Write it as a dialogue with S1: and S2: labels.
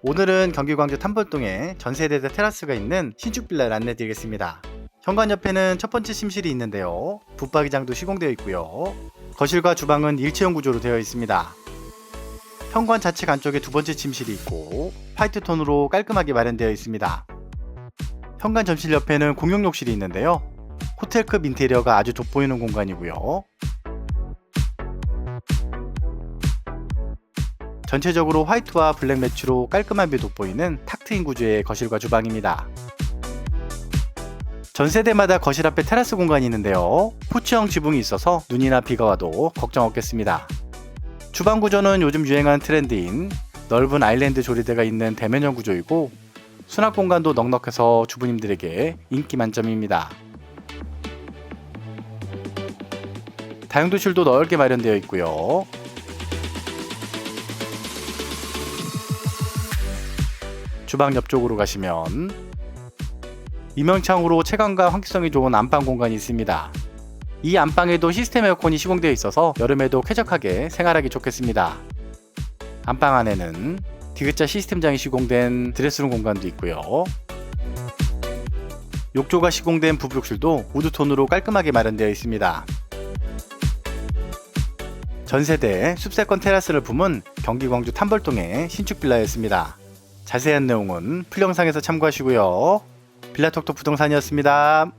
S1: 오늘은 경기 광주 탐벌동에 전세대 테라스가 있는 신축 빌라를 안내드리겠습니다. 현관 옆에는 첫 번째 침실이 있는데요. 붙박이장도 시공되어 있고요. 거실과 주방은 일체형 구조로 되어 있습니다. 현관 좌측 안쪽에 두 번째 침실이 있고 화이트 톤으로 깔끔하게 마련되어 있습니다. 현관 전실 옆에는 공용 욕실이 있는데요. 호텔급 인테리어가 아주 돋보이는 공간이고요. 전체적으로 화이트와 블랙 매치로 깔끔함이 돋보이는 탁 트인 구조의 거실과 주방입니다. 전 세대마다 거실 앞에 테라스 공간이 있는데요. 포치형 지붕이 있어서 눈이나 비가 와도 걱정 없겠습니다. 주방 구조는 요즘 유행하는 트렌드인 넓은 아일랜드 조리대가 있는 대면형 구조이고 수납 공간도 넉넉해서 주부님들에게 인기 만점입니다. 다용도실도 넓게 마련되어 있고요. 주방 옆쪽으로 가시면 이명창으로 채광과 환기성이 좋은 안방 공간이 있습니다. 이 안방에도 시스템 에어컨이 시공되어 있어서 여름에도 쾌적하게 생활하기 좋겠습니다. 안방 안에는 디귿자 시스템장이 시공된 드레스룸 공간도 있고요. 욕조가 시공된 부부욕실도 우드톤으로 깔끔하게 마련되어 있습니다. 전세대 숲세권 테라스를 품은 경기 광주 탐벌동의 신축 빌라였습니다. 자세한 내용은 풀 영상에서 참고하시고요. 빌라톡톡 부동산이었습니다.